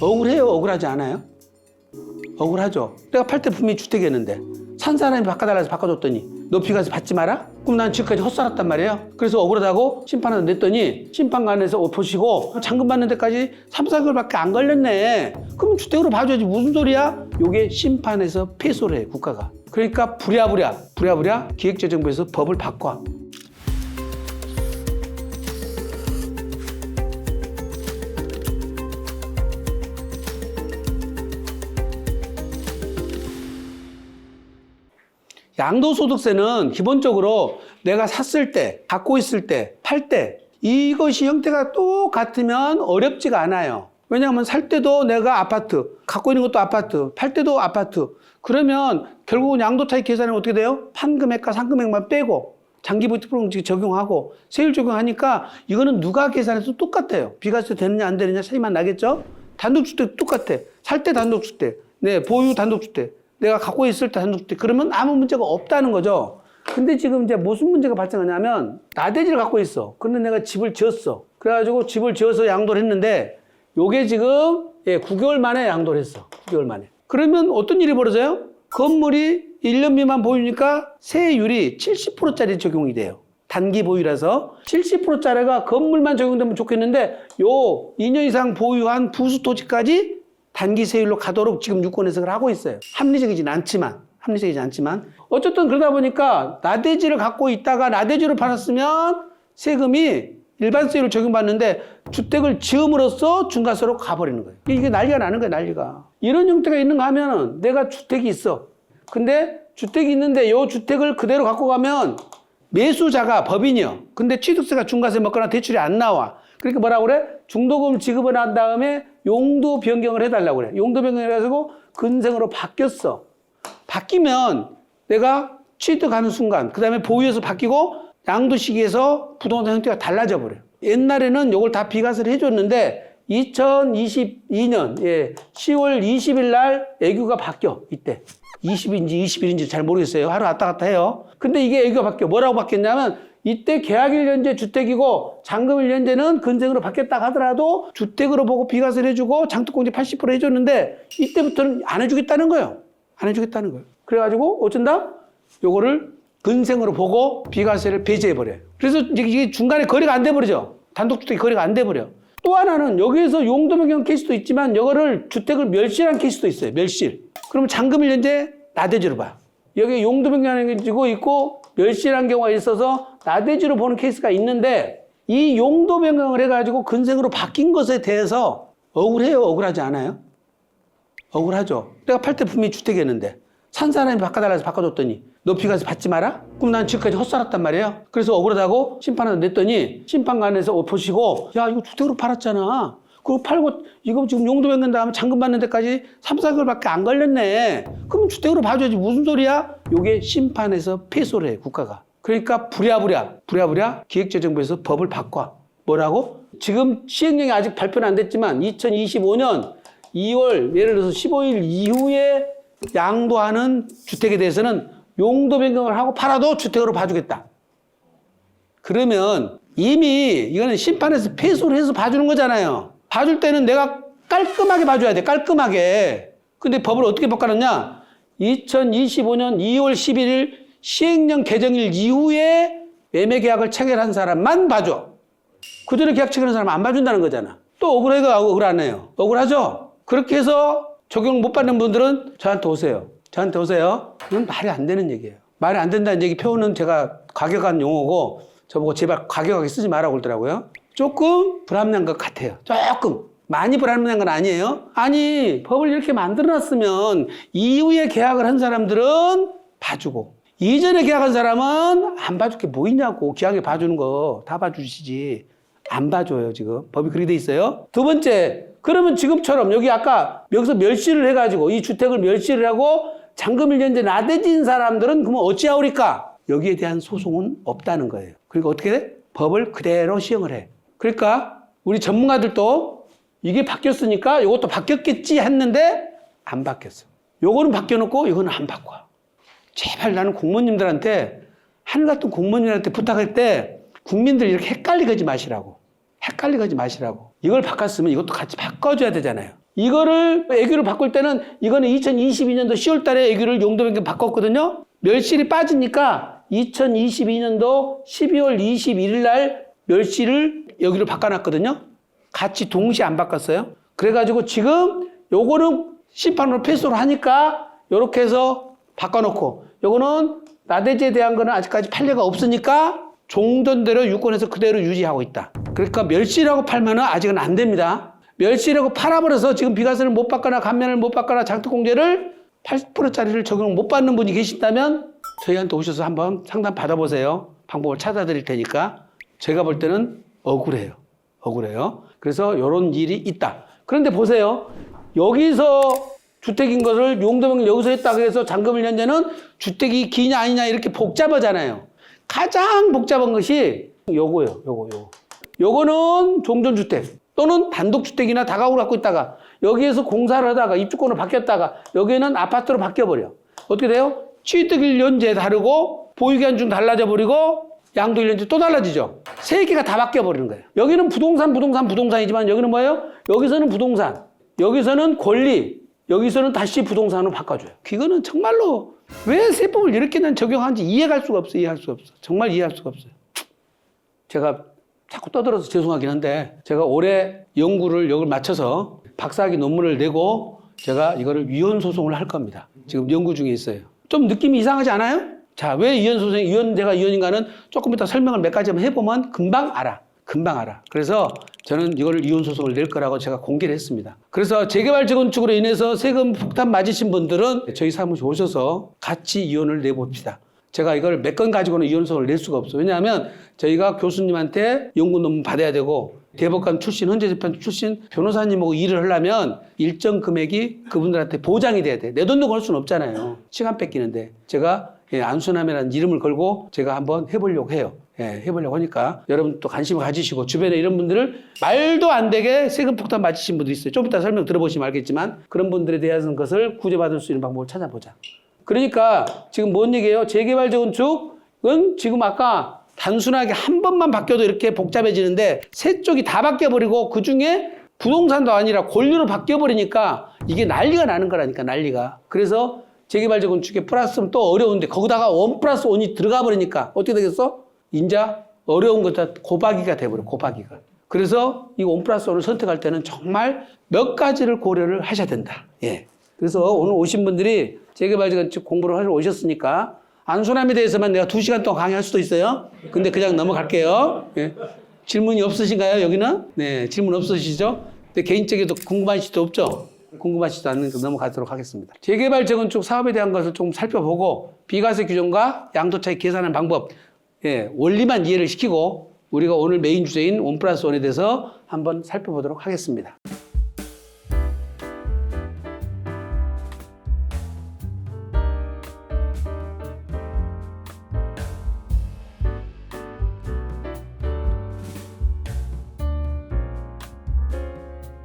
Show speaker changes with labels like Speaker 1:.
Speaker 1: 억울해요? 억울하지 않아요? 억울하죠. 내가 팔 때 분명히 주택이었는데 산 사람이 바꿔달라 해서 바꿔줬더니 높이 가서 받지 마라? 그럼 난 지금까지 헛살았단 말이에요. 그래서 억울하다고 심판한테 냈더니 심판관에서 옷 보시고 잔금 받는 데까지 3, 4개월밖에 안 걸렸네. 그럼 주택으로 봐줘야지 무슨 소리야? 요게 심판에서 패소를 해 국가가. 그러니까 부랴부랴 부랴부랴 기획재정부에서 법을 바꿔. 양도소득세는 기본적으로 내가 샀을 때, 갖고 있을 때, 팔 때, 이것이 형태가 똑같으면 어렵지가 않아요. 왜냐하면 살 때도 내가 아파트, 갖고 있는 것도 아파트, 팔 때도 아파트. 그러면 결국은 양도 차익 계산은 어떻게 돼요? 판금액과 상금액만 빼고 장기 보트프로 적용하고 세율 적용하니까 이거는 누가 계산해도 똑같아요. 비과세 되느냐 안 되느냐 차이만 나겠죠? 단독주택 똑같아. 살 때 단독주택, 네 보유 단독주택, 내가 갖고 있을 때 단독주택 그러면 아무 문제가 없다는 거죠. 근데 지금 이제 무슨 문제가 발생하냐면 나대지를 갖고 있어. 근데 내가 집을 지었어. 그래가지고 집을 지어서 양도를 했는데 요게 지금 예, 9개월 만에 양도를 했어. 9개월 만에. 그러면 어떤 일이 벌어져요? 건물이 1년 미만 보유니까 세율이 70%짜리 적용이 돼요. 단기 보유라서 70%짜리가 건물만 적용되면 좋겠는데 요 2년 이상 보유한 부수 토지까지 단기 세율로 가도록 지금 유권 해석을 하고 있어요. 합리적이진 않지만 합리적이지 않지만 어쨌든 그러다 보니까 나대지를 갖고 있다가 나대지를 팔았으면 세금이 일반 세율을 적용받는데 주택을 지음으로써 중과세로 가버리는 거예요. 이게 난리가 나는 거예요, 난리가. 이런 형태가 있는가 하면은 내가 주택이 있어. 근데 주택이 있는데 요 주택을 그대로 갖고 가면 매수자가 법인이요. 근데 취득세가 중과세 먹거나 대출이 안 나와. 그러니까 뭐라 그래? 중도금 지급을 한 다음에 용도 변경을 해달라고 그래. 용도 변경을 해가지고 근생으로 바뀌었어. 바뀌면 내가 취득하는 순간, 그 다음에 보유에서 바뀌고 양도 시기에서 부동산 형태가 달라져 버려요. 옛날에는 이걸 다 비과세를 해줬는데 2022년 예, 10월 20일 날 애교가 바뀌어 이때 20인지 21인지 잘 모르겠어요. 하루 왔다 갔다 해요. 근데 이게 애교가 바뀌어 뭐라고 바뀌었냐면 이때 계약일 연재 주택이고 잔금일 연재는 근생으로 바뀌었다 하더라도 주택으로 보고 비과세를 해주고 장독공제 80% 해줬는데 이때부터는 안 해주겠다는 거예요. 안 해주겠다는 거예요. 그래가지고 어쩐다? 요거를 근생으로 보고 비과세를 배제해버려요. 그래서 이게 중간에 거래가 안 돼버리죠. 단독주택이 거래가 안 돼버려. 또 하나는 여기에서 용도 변경 케이스도 있지만 이거를 주택을 멸실한 케이스도 있어요. 멸실. 그러면 잔금일 연재 나대지로 봐요. 여기 용도 변경이고 있고 멸실한 경우가 있어서 나대지로 보는 케이스가 있는데 이 용도 변경을 해가지고 근생으로 바뀐 것에 대해서 억울해요? 억울하지 않아요? 억울하죠. 내가 팔 때 분명히 주택이었는데 산 사람이 바꿔달라 해서 바꿔줬더니 높이 가서 받지 마라? 그럼 난 지금까지 헛살았단 말이에요. 그래서 억울하다고 심판한테 냈더니 심판관에서 옷 보시고 야 이거 주택으로 팔았잖아. 그거 팔고 이거 지금 용도 변경 다음에 잔금 받는 데까지 3, 4개월밖에 안 걸렸네. 그러면 주택으로 봐줘야지 무슨 소리야? 요게 심판에서 패소를 해 국가가. 그러니까 부랴부랴 부랴부랴 기획재정부에서 법을 바꿔. 뭐라고? 지금 시행령이 아직 발표는 안 됐지만 2025년 2월 예를 들어서 15일 이후에 양도하는 주택에 대해서는 용도 변경을 하고 팔아도 주택으로 봐주겠다. 그러면 이미 이거는 심판에서 패소를 해서 봐주는 거잖아요. 봐줄 때는 내가 깔끔하게 봐줘야 돼. 깔끔하게. 근데 법을 어떻게 바꿔놨냐? 2025년 2월 11일 시행령 개정일 이후에 매매 계약을 체결한 사람만 봐줘. 그 전에 계약 체결한 사람 안 봐준다는 거잖아. 또 억울해가 억울하네요. 억울하죠? 그렇게 해서 적용 못 받는 분들은 저한테 오세요. 저한테 오세요. 그건 말이 안 되는 얘기예요. 말이 안 된다는 얘기 표현은 제가 과격한 용어고 저보고 제발 과격하게 쓰지 말라고 그러더라고요. 조금 불합리한 것 같아요. 조금. 많이 불합리한 건 아니에요. 아니, 법을 이렇게 만들어놨으면 이후에 계약을 한 사람들은 봐주고 이전에 계약한 사람은 안 봐줄 게 뭐 있냐고. 기왕에 봐주는 거 다 봐주시지. 안 봐줘요, 지금. 법이 그렇게 돼 있어요. 두 번째, 그러면 지금처럼 여기 아까 여기서 멸시를 해가지고 이 주택을 멸시를 하고 잔금일 현재 나대진 사람들은 그러면 어찌하오리까? 여기에 대한 소송은 없다는 거예요. 그러니까 어떻게 돼? 법을 그대로 시행을 해. 그러니까 우리 전문가들도 이게 바뀌었으니까 이것도 바뀌었겠지 했는데 안 바뀌었어. 요거는 바뀌어놓고 이거는 안 바꿔. 제발 나는 공무원님들한테 하늘 같은 공무원님들한테 부탁할 때 국민들 이렇게 헷갈리게 하지 마시라고. 헷갈리게 하지 마시라고. 이걸 바꿨으면 이것도 같이 바꿔줘야 되잖아요. 이거를 애교를 바꿀 때는 이거는 2022년도 10월 달에 애교를 용도변경 바꿨거든요. 멸실이 빠지니까 2022년도 12월 21일 날 멸실을 여기로 바꿔놨거든요. 같이 동시에 안 바꿨어요. 그래가지고 지금 요거는 심판으로 패스로 하니까 요렇게 해서 바꿔놓고 요거는 나대지에 대한 거는 아직까지 판례가 없으니까 종전대로 유권에서 그대로 유지하고 있다. 그러니까 멸실하고 팔면은 아직은 안 됩니다. 멸실하고 팔아버려서 지금 비과세를 못 받거나 감면을 못 받거나 장특공제를 80%짜리를 적용 못 받는 분이 계신다면 저희한테 오셔서 한번 상담 받아보세요. 방법을 찾아드릴 테니까 제가 볼 때는 억울해요. 억울해요. 그래서 이런 일이 있다. 그런데 보세요. 여기서 주택인 것을 용도명 여기서 했다고 해서 잔금을 현재는 주택이 기냐 아니냐 이렇게 복잡하잖아요. 가장 복잡한 것이 요거예요. 요거 요거. 요거는 종전주택 또는 단독주택이나 다가구를 갖고 있다가 여기에서 공사를 하다가 입주권으로 바뀌었다가 여기는 아파트로 바뀌어버려. 어떻게 돼요? 취득 1년제 다르고 보유기한 중 달라져 버리고 양도 1년제 또 달라지죠. 세 개가 다 바뀌어 버리는 거예요. 여기는 부동산, 부동산, 부동산이지만 여기는 뭐예요? 여기서는 부동산, 여기서는 권리, 여기서는 다시 부동산으로 바꿔줘요. 이거는 정말로 왜 세법을 이렇게 난 적용하는지 이해할 수가 없어, 이해할 수가 없어. 정말 이해할 수가 없어요. 제가 자꾸 떠들어서 죄송하긴 한데 제가 올해 연구를 여기를 마쳐서 박사학위 논문을 내고 제가 이거를 위헌 소송을 할 겁니다. 지금 연구 중에 있어요. 좀 느낌이 이상하지 않아요? 자, 왜 위헌 소송이 위헌제가 위헌인가는 조금 이따 설명을 몇 가지만 해보면 금방 알아. 금방 알아. 그래서 저는 이거를 이혼 소송을 낼 거라고 제가 공개를 했습니다. 그래서 재개발 재건축으로 인해서 세금 폭탄 맞으신 분들은 저희 사무실 오셔서 같이 이혼을 내봅시다. 제가 이걸 몇 건 가지고는 이혼 소송을 낼 수가 없어요. 왜냐하면 저희가 교수님한테 연구 논문 받아야 되고 대법관 출신, 헌재 재판 출신 변호사님하고 일을 하려면 일정 금액이 그분들한테 보장이 돼야 돼. 내 돈도 걸 수는 없잖아요. 시간 뺏기는데. 제가 예, 안수남이라는 이름을 걸고 제가 한번 해보려고 해요. 예, 해보려고 하니까 여러분 또 관심을 가지시고 주변에 이런 분들을 말도 안 되게 세금 폭탄 맞으신 분도 있어요. 좀 이따 설명 들어보시면 알겠지만 그런 분들에 대한 것을 구제받을 수 있는 방법을 찾아보자. 그러니까 지금 뭔 얘기예요? 재개발 재건축은 지금 아까 단순하게 한 번만 바뀌어도 이렇게 복잡해지는데 세 쪽이 다 바뀌어버리고 그 중에 부동산도 아니라 권리로 바뀌어버리니까 이게 난리가 나는 거라니까 난리가. 그래서 재개발 재건축에 플러스는 또 어려운데 거기다가 원 플러스 원이 들어가 버리니까 어떻게 되겠어? 인자 어려운 것다 고박이가 돼버려 고박이가. 그래서 이 원 플러스 원을 선택할 때는 정말 몇 가지를 고려를 하셔야 된다. 예. 그래서 오늘 오신 분들이 재개발 재건축 공부를 하러 오셨으니까 안소남에 대해서만 내가 두 시간 동안 강의할 수도 있어요. 근데 그냥 넘어갈게요. 예. 질문이 없으신가요, 여기는? 네, 질문 없으시죠? 근데 개인적으로 궁금하시도 없죠? 궁금하시지 않으니까 넘어가도록 하겠습니다. 재개발 재건축 사업에 대한 것을 조금 살펴보고 비과세 규정과 양도 차익 계산하는 방법, 예, 원리만 이해를 시키고 우리가 오늘 메인 주제인 원 플러스 원에 대해서 한번 살펴보도록 하겠습니다.